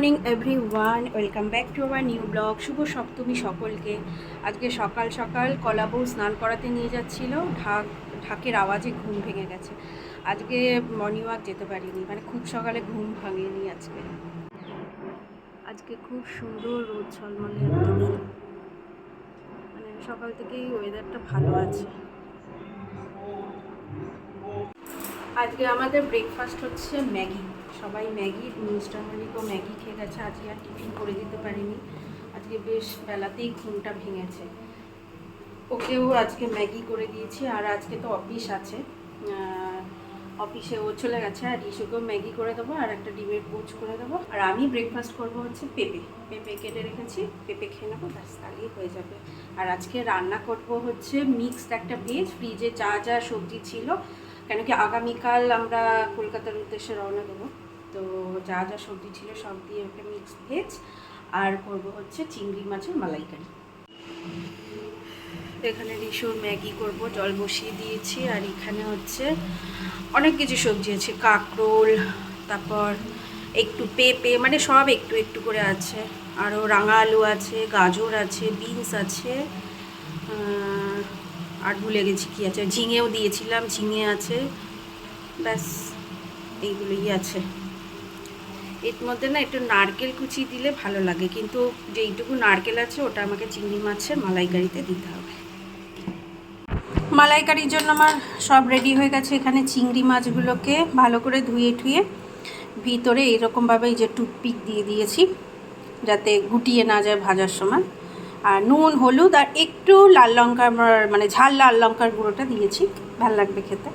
Morning everyone welcome back to our new blog. শুভ সপ্তমী সকলকে। আজকে সকাল সকাল কলাবউ স্নান করাতে নিয়ে যাচ্ছিল। ঢাক, ঢাকের আওয়াজে ঘুম ভেঙে গেছে। আজকে মর্নিং ওয়াক যেতে পারিনি। মানে খুব সকালে ঘুম ভাঙেনি আজকে। আজকে খুব সুন্দর রোদ ঝলমলে মানে সকাল থেকেই ওয়েদারটা ভালো আছে। আজকে আমাদের ব্রেকফাস্ট হচ্ছে ম্যাগি। সবাই ম্যাগি, মিস্টার মল্লিকও ম্যাগি খেয়ে গেছে, আজকে আর টিফিন করে দিতে পারিনি। আজকে বেশ বেলাতেই ঘুমটা ভেঙেছে। ওকেও আজকে ম্যাগি করে দিয়েছি, আর আজকে তো অফিস আছে। অফিসে ও চলে গেছে, আর ইস্যুকেও ম্যাগি করে দেবো, আর একটা ডিমের পোচ করে দেবো। আর আমি ব্রেকফাস্ট করব হচ্ছে পেঁপে। পেঁপে কেটে রেখেছি, পেঁপে খেয়ে নেব, ব্যাস, তাহলেই হয়ে যাবে। আর আজকে রান্না করব হচ্ছে মিক্সড একটা ভেজ ফ্রিজে যা যা সবজি ছিল কেন কি আগামীকাল আমরা কলকাতার উদ্দেশ্যে রওনা দেবো। তো যা যা সবজি ছিল সব দিয়ে একটা মিক্সড ভেজ আর করব হচ্ছে চিংড়ি মাছের মালাইকারি। এখানে রিসুর ম্যাগি করব, জল বসিয়ে দিয়েছি আর এখানে হচ্ছে অনেক কিছু সবজি আছে, কাঁকরোল, তারপর একটু পেঁপে মানে সব একটু একটু করে আছে। আরও রাঙা আলু আছে, গাজর আছে, বিনস আছে আর ভুলে গেছি কী আছে। ঝিঙেও দিয়েছিলাম, ঝিঙে আছে। ব্যাস, এইগুলোই আছে। এর মধ্যে না একটু নারকেল কুচি দিলে ভালো লাগে, কিন্তু যেইটুকু নারকেল আছে, ওটা আমাকে চিংড়ি মাছের মালাইকারিতে দিতে হবে। মালাইকারির জন্য আমার সব রেডি হয়ে গেছে এখানে চিংড়ি মাছগুলোকে ভালো করে ধুয়ে ঠুয়ে ভিতরে এরকমভাবে এই যে টুথপিক দিয়ে দিয়েছি, যাতে গুটিয়ে না যায় ভাজার সময়। আর নুন, হলুদ আর একটু লাল লঙ্কার মানে ঝাল লাল লঙ্কার গুঁড়োটা দিয়েছি। ভালো লাগবে খেতে।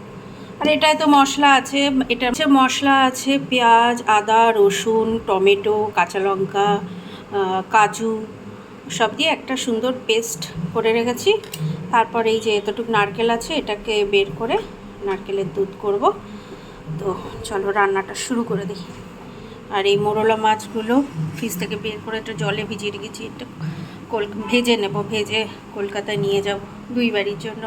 আর এটায় তো মশলা আছে এটা হচ্ছে মশলা আছে পেঁয়াজ, আদা, রসুন, টমেটো, কাঁচা লঙ্কা কাজু, সব দিয়ে একটা সুন্দর পেস্ট করে রেখেছি। তারপর এই যে এতটুকু নারকেল আছে, এটাকে বের করে নারকেলের দুধ করব। তো চলো রান্নাটা শুরু করে দিই আর এই মোরলা মাছগুলো ফ্রিজ থেকে বের করে একটু জলে ভিজিয়ে রেখেছি এটা কল ভেজে নেব ভেজে কলকাতায় নিয়ে যাব দুই বাড়ির জন্য।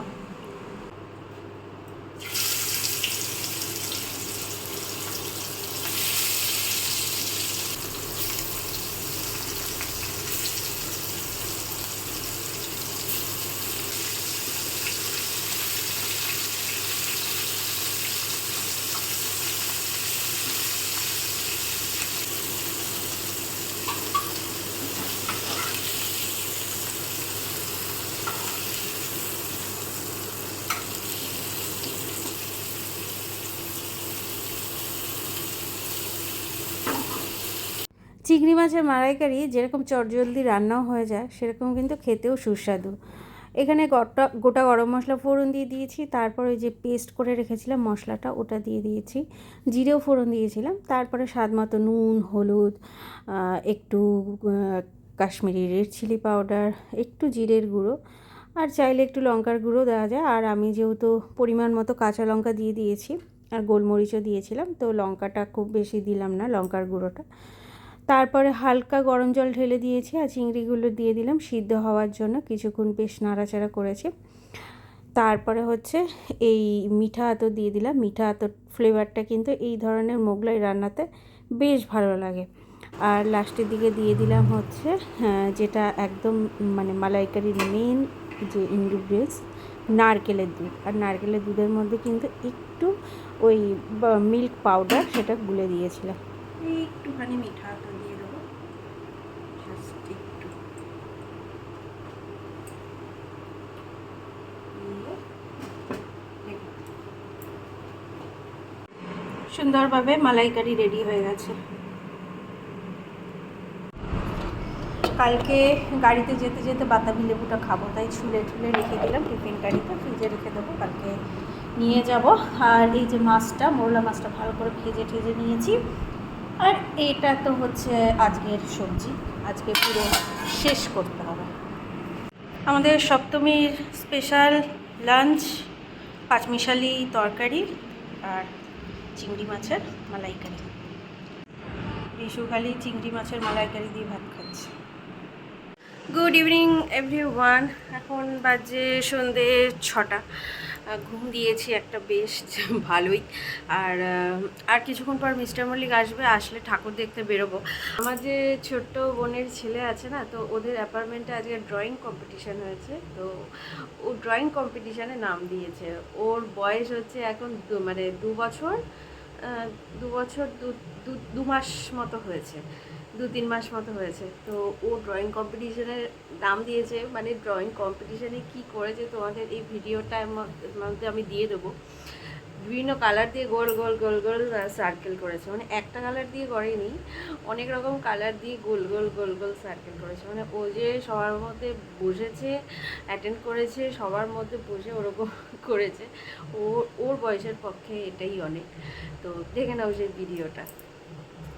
চিংড়ি মাছের মালাইকারি যেরকম চটজলদি রান্নাও হয়ে যায়, সেরকম কিন্তু খেতেও সুস্বাদু। এখানে গোটা গোটা গরম মশলা ফোড়ন দিয়ে দিয়েছি, তারপর ওই যে পেস্ট করে রেখেছিলাম মশলাটা, ওটা দিয়ে দিয়েছি। জিরেও ফোড়ন দিয়েছিলাম, তারপরে স্বাদ মতো নুন, হলুদ একটু কাশ্মীরি রেড চিলি পাউডার, একটু জিরের গুঁড়ো। আর চাইলে একটু লঙ্কার গুঁড়ো দেওয়া যায়। আর আমি যেহেতু পরিমাণ মতো কাঁচা লঙ্কা দিয়ে দিয়েছি, আর গোলমরিচও দিয়েছিলাম, তো লঙ্কাটা খুব বেশি দিলাম না, লঙ্কার গুঁড়োটা। তারপরে হালকা গরম জল ঢেলে দিয়েছি আর চিংড়িগুলো দিয়ে দিলাম সিদ্ধ হওয়ার জন্য। কিছুক্ষণ বেশ নাড়াচাড়া করেছি। তারপরে হচ্ছে এই মিঠা আতর দিয়ে দিলাম। মিঠা আতর ফ্লেভারটা কিন্তু এই ধরনের মোগলাই রান্নাতে বেশ ভালো লাগে। আর লাস্টের দিকে দিয়ে দিলাম হচ্ছে হ্যাঁ, যেটা একদম মানে মালাইকারির মেন যে ইনগ্রিডিয়েন্টস নারকেলের দুধ। আর নারকেলের দুধের মধ্যে কিন্তু একটু ওই মিল্ক পাউডার সেটা গুলে দিয়েছিলাম। একটুখানি মিঠা আতর দিয়ে দেবো Just একটু দিয়ে দেখো। সুন্দরভাবে মালাইকারি রেডি হয়ে গেছে। কালকে গাড়িতে যেতে যেতে বাতাবি লেবুটা খাব, তাই ছুলে ছুলে রেখে দিলাম টিফিন গাড়িতে, ফ্রিজে রেখে দেবো, কালকে নিয়ে যাব। আর এই যে মাছটা, মোরলা মাছটা ভালো করে ভেজে ঠেজে নিয়েছি। আর এটা তো হচ্ছে আজকের সবজি, আজকে পুরো শেষ করতে হবে। আমাদের সপ্তমীর স্পেশাল লাঞ্চ, পাঁচমিশালি তরকারি, আর চিংড়ি মাছের মালাইকারি। বিশুখালি চিংড়ি মাছের মালাইকারি দিয়ে ভাত খাচ্ছি। গুড ইভিনিং এভরি ওয়ান এখন বাজে সন্ধে ছটা। ঘুম দিয়েছি একটা বেশ ভালোই। আর আর কিছুক্ষণ পর মিস্টার মল্লিক আসবে, আসলে ঠাকুর দেখতে বেরোবো। আমার যে ছোট্ট বোনের ছেলে আছে না, তো ওদের অ্যাপার্টমেন্টে আজকে ড্রয়িং কম্পিটিশান হয়েছে। তো ও ড্রয়িং কম্পিটিশানে নাম দিয়েছে। ওর বয়স হচ্ছে এখন মানে দু বছর দু বছর দু- দু মাস মতো হয়েছে। দু তিন মাস মতো হয়েছে। তো ও ড্রয়িং কম্পিটিশনের দাম দিয়েছে মানে ড্রয়িং কম্পিটিশানে কি করেছে তোমাদের এই ভিডিওটার মধ্যে আমি দিয়ে দেবো। বিভিন্ন কালার দিয়ে গোল গোল গোল গোল সার্কেল করেছে। মানে একটা কালার দিয়ে করেনি, অনেক রকম কালার দিয়ে গোল গোল গোল গোল সার্কেল করেছে। মানে ও যে সবার মধ্যে বসেছে অ্যাটেন্ড করেছে, সবার মধ্যে বসে ওরকম করেছে, ও, ওর বয়সের পক্ষে এটাই অনেক। তো দেখে নাও সেই ভিডিওটা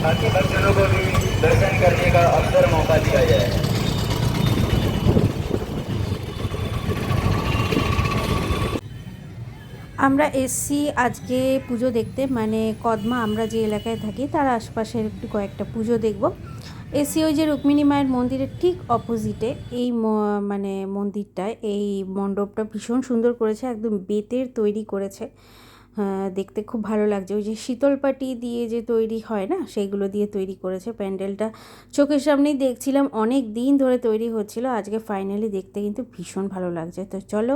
ताकि बच्चों को भी दर्शन करने का अवसर मौका दिया जाए আমরা এসছি আজকে পুজো দেখতে মানে কদমা আমরা যে এলাকায় থাকি তার আশপাশের একটু কয়েকটা পুজো দেখব এসি ওই যে রুক্মিণী মায়ের মন্দিরের ঠিক অপোজিটে এই ম- মানে মন্দিরটায় এই মণ্ডপটা ভীষণ সুন্দর করেছে একদম বেতের তৈরি করেছে হ্যাঁ, দেখতে খুব ভালো লাগছে। ওই যে শীতলপাটি দিয়ে যে তৈরি হয় না, সেইগুলো দিয়ে তৈরি করেছে প্যান্ডেলটা। চোখের সামনেই দেখছিলাম, অনেক দিন ধরে তৈরি হচ্ছিল, আজকে ফাইনালি দেখতে কিন্তু ভীষণ ভালো লাগছে। তো চলো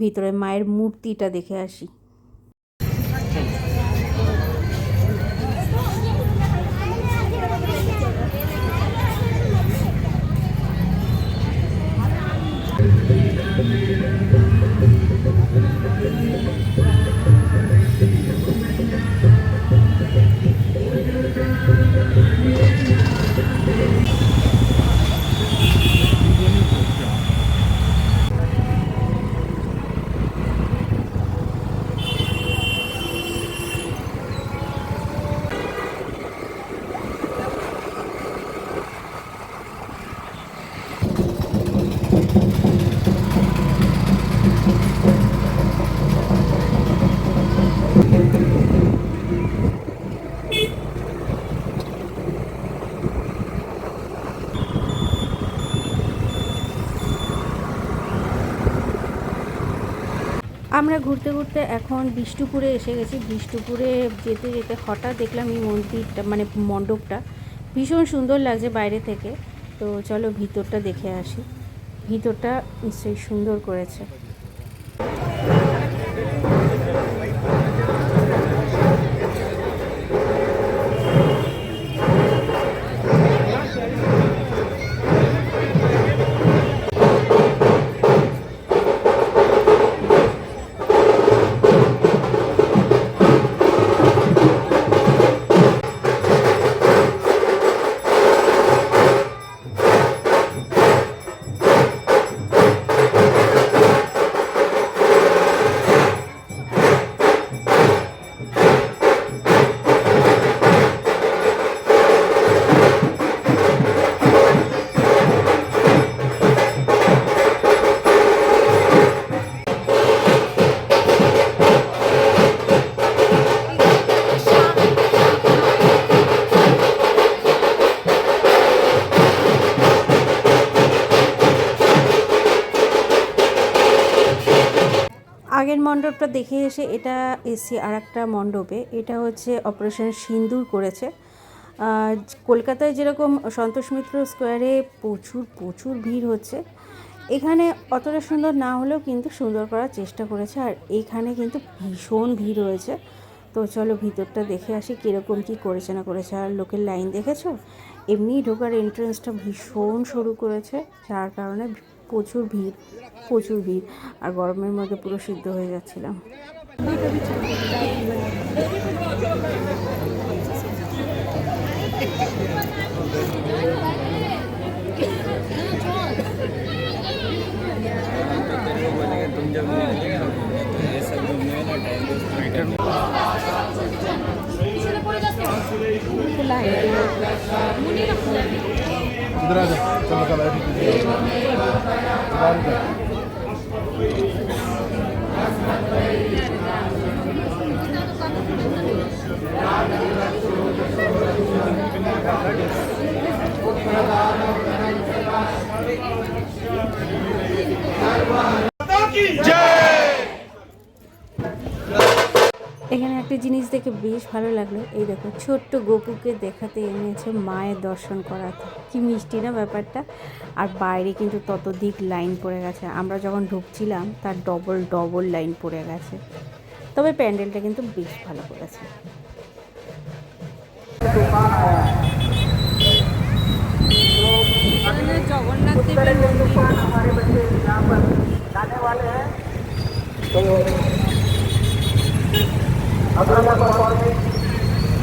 ভিতরে মায়ের মূর্তিটা দেখে আসি। আমরা ঘুরতে ঘুরতে এখন বিষ্ণুপুরে এসে গেছি। বিষ্ণুপুরে যেতে যেতে হঠাৎ দেখলাম এই মন্দিরটা মানে মণ্ডপটা ভীষণ সুন্দর লাগছে বাইরে থেকে। তো চলো ভিতরটা দেখে আসি। ভিতরটা নিশ্চয়ই সুন্দর করেছে। আগের মণ্ডপটা দেখে এসে এটা এসছি আর একটা মণ্ডপে। এটা হচ্ছে অপারেশন সিন্দুর করেছে। কলকাতায় যেরকম সন্তোষ মিত্র স্কোয়ারে প্রচুর প্রচুর ভিড় হচ্ছে। এখানে অতটা সুন্দর না হলেও কিন্তু সুন্দর করার চেষ্টা করেছে। আর এখানে কিন্তু ভীষণ ভিড় হয়েছে তো চলো ভিতরটা দেখে আসি কীরকম কী করেছে না করেছে। আর লোকের লাইন দেখেছ? এমনি ঢোকার এন্ট্রেন্সটা ভীষণ সরু করেছে। যার কারণে প্রচুর ভিড় প্রচুর ভিড় আর গরমের মধ্যে পুরো সিদ্ধ হয়ে যাচ্ছিলাম। Light Andrade, pelo. একটা জিনিস দেখে বেশ ভালো লাগল। এই দেখো, ছোট্ট গোপুকে দেখাতে এনেছে মায়ের দর্শন করাতে। কি মিষ্টি না ব্যাপারটা? আর বাইরে কিন্তু ততোধিক লাইন পড়ে গেছে। আমরা যখন ঢুকছিলাম, তার ডবল ডবল লাইন পড়ে গেছে। তবে প্যান্ডেলটা কিন্তু বেশ ভালো করেছে। জগন্নাথ দেবের हम लोग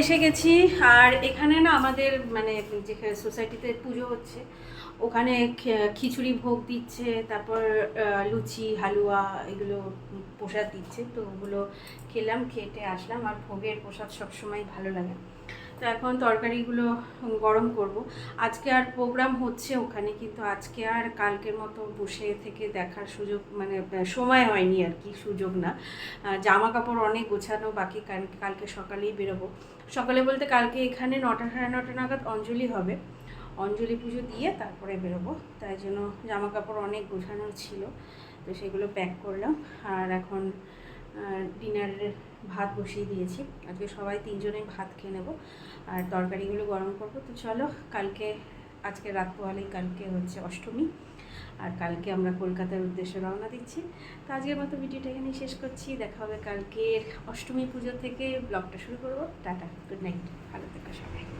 এসে গেছি, আর এখানে না আমাদের মানে যেখানে সোসাইটিতে পুজো হচ্ছে, ওখানে খিচুড়ি ভোগ দিচ্ছে, তারপর লুচি, হালুয়া এগুলো প্রসাদ দিচ্ছে, তো ওগুলো খেলাম, খেটে আসলাম, আর ভোগের প্রসাদ সবসময় ভালো লাগে। তো এখন তরকারিগুলো গরম করব। আজকে আর প্রোগ্রাম হচ্ছে ওখানে, কিন্তু আজকে আর কালকের মতো বসে থেকে দেখার সুযোগ মানে সময় হয়নি আর কি, সুযোগ না। জামা কাপড় অনেক গোছানো, বাকি কাল- কালকে সকালেই বেরোবো। সকালে বলতে কালকে এখানে নটা, সাড়ে নটা নাগাদ অঞ্জলি হবে। অঞ্জলি পুজো দিয়ে তারপরে বেরোবো। তাই জন্য জামা কাপড় অনেক গোছানো ছিল, তো সেগুলো প্যাক করলাম। আর এখন ডিনারের ভাত বসিয়ে দিয়েছি। আজকে সবাই তিনজনেই ভাত খেয়ে নেব। আর তরকারিগুলো গরম করব। তো চলো, কালকে, আজকে রাত পোহালেই কালকে হচ্ছে অষ্টমী। আর কালকে আমরা কলকাতার উদ্দেশ্যে রওনা দিচ্ছি। তো আজকের মতো ভিডিওটা এখানেই শেষ করছি। দেখা হবে কালকের অষ্টমী পুজো থেকে ব্লগটা শুরু করব। টাটা গুড নাইট ভালো থাকা সবাই।